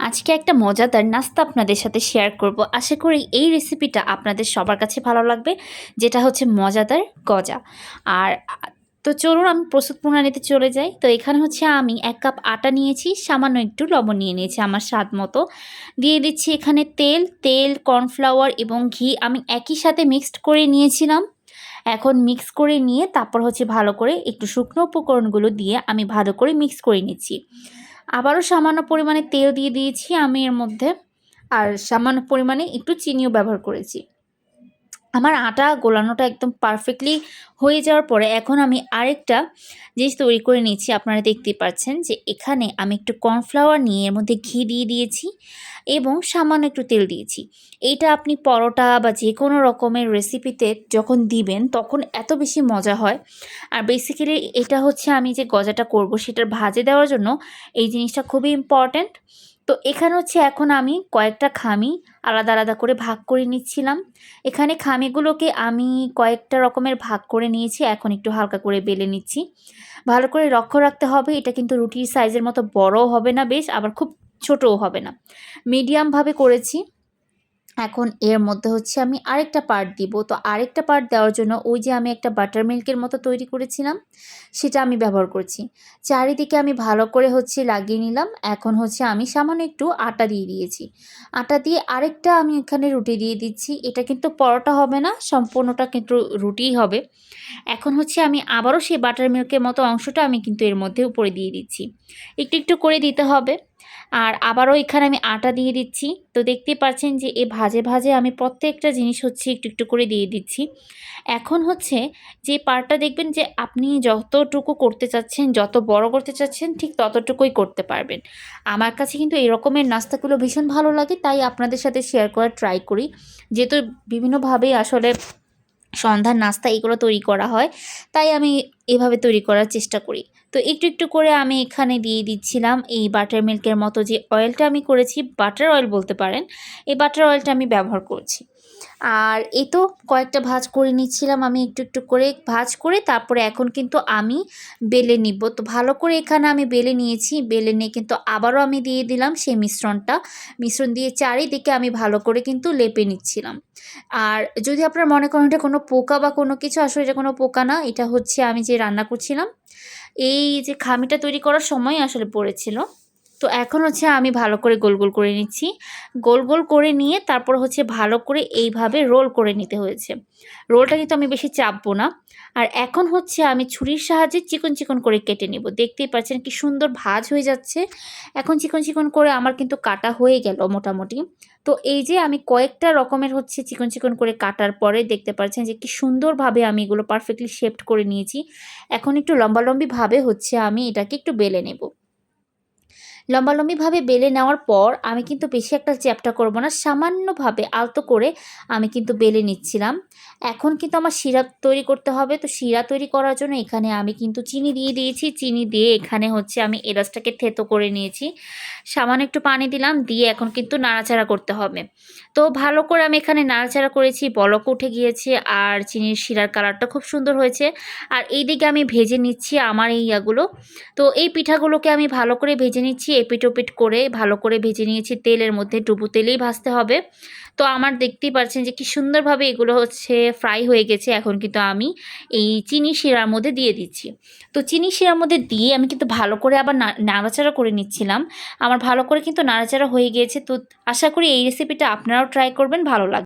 আজকে একটা মজাদার নাস্তা আপনাদের সাথে শেয়ার করব। আশা করি এই রেসিপিটা আপনাদের সবার কাছে ভালো লাগবে, যেটা হচ্ছে মজাদার গজা। আর, তো চলুন আমি প্রস্তুত প্রণালীতে চলে যাই। তো এখানে হচ্ছে আমি এক কাপ আটা নিয়েছি, সামান্য একটু লবণ নিয়ে নিয়েছি আমার স্বাদ মতো। দিয়ে দিচ্ছি এখানে তেল তেল কর্নফ্লাওয়ার এবং ঘি। আমি একই সাথে মিক্সড করে নিয়েছিলাম। এখন মিক্স করে নিয়ে তারপর হচ্ছে ভালো করে একটু শুকনো উপকরণগুলো দিয়ে আমি ভালো করে মিক্স করে নিচ্ছি। আবারও সামান্য পরিমাণে তেল দিয়ে দিয়েছি আমি এর মধ্যে। আর সামান্য পরিমাণে একটু চিনিও ব্যবহার করেছি। আমার আটা গোলানোটা একদম পারফেক্টলি হয়ে যাওয়ার পরে এখন আমি আরেকটা জিনিস তৈরি করে নিয়েছি আপনারা দেখতেই পাচ্ছেন যে এখানে আমি একটু কর্নফ্লাওয়ার নিয়ে এর মধ্যে ঘি দিয়ে দিয়েছি এবং সামান্য একটু তেল দিয়েছি। এইটা আপনি পরোটা বা যে কোনো রকমের রেসিপিতে যখন দিবেন তখন এত বেশি মজা হয়। আর বেসিক্যালি এটা হচ্ছে আমি যে গজাটা করব সেটার ভাজে দেওয়ার জন্য এই জিনিসটা খুবই ইম্পর্ট্যান্ট তো এখানে হচ্ছে এখন আমি কয়েকটা খামি আলাদা আলাদা করে ভাগ করে নিচ্ছিলাম। এখানে খামিগুলোকে আমি কয়েকটা রকমের ভাগ করে নিয়েছি, এখন একটু হালকা করে বেলে নিচ্ছি। ভালো করে লক্ষ্য রাখতে হবে, এটা কিন্তু রুটির সাইজের মতো বড়ও হবে না বেশ, আবার খুব ছোটও হবে না। মিডিয়ামভাবে করেছি। এখন এর মধ্যে হচ্ছে আমি আরেকটা পার্ট দিব। তো আরেকটা পার্ট দেওয়ার জন্য ওই যে আমি একটা বাটার মিল্কের মতো তৈরি করেছিলাম, সেটা আমি ব্যবহার করছি। চারিদিকে আমি ভালো করে হচ্ছে লাগিয়ে নিলাম। এখন হচ্ছে আমি সামান্য একটু আটা দিয়ে দিয়েছি। আটা দিয়ে আরেকটা আমি এখানে রুটি দিয়ে দিচ্ছি। এটা কিন্তু পরোটা হবে না, সম্পূর্ণটা কিন্তু রুটিই হবে। এখন হচ্ছে আমি আবারও সেই বাটার মিল্কের মতো অংশটা আমি কিন্তু এর মধ্যে উপরে দিয়ে দিচ্ছি। একটু একটু করে দিতে হবে। আর আবারও এখানে আমি আটা দিয়ে দিচ্ছি। তো দেখতে পাচ্ছেন যে এ ভাজে ভাজে আমি প্রত্যেকটা জিনিস হচ্ছে একটু একটু করে দিয়ে দিচ্ছি। এখন হচ্ছে যে পার্টটা দেখবেন যে আপনি যতটুকু করতে চাচ্ছেন, যত বড় করতে চাচ্ছেন, ঠিক ততটুকুই করতে পারবেন। আমার কাছে কিন্তু এই রকমের নাস্তাগুলো ভীষণ ভালো লাগে, তাই আপনাদের সাথে শেয়ার করার ট্রাই করি। যেহেতু বিভিন্নভাবেই আসলে সন্ধ্যার নাস্তা এগুলো তৈরি করা হয়, তাই আমি এভাবে তৈরি করার চেষ্টা করি। তো একটু একটু করে আমি এখানে দিয়ে দিচ্ছিলাম এই বাটার মিল্কের মতো যে অয়েলটা আমি করেছি বাটার অয়েল বলতে পারেন, এই বাটার অয়েলটা আমি ব্যবহার করছি। আর এ তো কয়েকটা ভাজ করে নিচ্ছিলাম, আমি একটু একটু করে ভাজ করে তারপরে এখন কিন্তু আমি বেলে নিব। তো ভালো করে এখানে আমি বেলে নিয়েছি, বেলে নিয়ে কিন্তু আবারও আমি দিয়ে দিলাম সেই মিশ্রণটা। মিশ্রণ দিয়ে চারিদিকে আমি ভালো করে কিন্তু লেপে নিচ্ছিলাম। আর যদি আপনারা মনে করেন এটা কোনো পোকা বা কোনো কিছু, আসলে এটা কোনো পোকা না, এটা হচ্ছে আমি যে রান্না করছিলাম, এই যে খামিটা তৈরি করার সময় আসলে পড়েছিল। তো এখন হচ্ছে আমি ভালো করে গোল গোল করে নিচ্ছি। গোল গোল করে নিয়ে তারপর হচ্ছে ভালো করে এইভাবে রোল করে নিতে হয়েছে। রোলটা কিন্তু আমি বেশি চাপবো না। আর এখন হচ্ছে আমি ছুরির সাহায্যে চিকন চিকন করে কেটে নেব। দেখতেই পাচ্ছেন কি সুন্দর ভাজ হয়ে যাচ্ছে। এখন চিকন চিকন করে আমার কিন্তু কাটা হয়ে গেল মোটামুটি। তো এই যে আমি কয়েকটা রকমের হচ্ছে চিকন চিকন করে কাটার পরে দেখতে পাচ্ছেন যে কি সুন্দরভাবে আমি এগুলো পারফেক্টলি শেপড করে নিয়েছি। এখন একটু লম্বালম্বিভাবে হচ্ছে আমি এটাকে একটু বেলে নেব। লম্বালম্বিভাবে বেলে নেওয়ার পর আমি কিন্তু বেশি একটা চ্যাপটা করব না, সামান্যভাবে আলতো করে আমি কিন্তু বেলে নিচ্ছিলাম। এখন কিন্তু আমার শিরা তৈরি করতে হবে, তো শিরা তৈরি করার জন্য এখানে আমি কিন্তু চিনি দিয়ে দিয়েছি। চিনি দিয়ে এখানে হচ্ছে আমি এলাচটাকে থেতো করে নিয়েছি। সামান্য একটু পানি দিলাম, দিয়ে এখন কিন্তু নাড়াচাড়া করতে হবে। তো ভালো করে আমি এখানে নাড়াচাড়া করেছি, বলক উঠে গিয়েছে আর চিনির শিরার কালারটা খুব সুন্দর হয়েছে। আর এই দিকে আমি ভেজে নিচ্ছি আমার এই ইয়াগুলো। তো এই পিঠাগুলোকে আমি ভালো করে ভেজে নিচ্ছি এপিট ওপিট করে ভালো করে ভেজে নিয়েছি তেলের মধ্যে, ডুবো তেলেই ভাজতে হবে। তো আমার দেখতেই পাচ্ছেন যে কি সুন্দরভাবে এগুলো হচ্ছে ফ্রাই হয়ে গেছে। এখন কিন্তু আমি এই চিনি শিরার মধ্যে দিয়ে দিচ্ছি। তো চিনি শিরার মধ্যে দিয়ে আমি কিন্তু ভালো করে আবার নাড়াচাড়া করে নিচ্ছিলাম। আমার ভালো করে কিন্তু নাড়াচাড়া হয়ে গিয়েছে। তো আশা করি এই রেসিপিটা আপনারাও ট্রাই করবেন, ভালো লাগবে।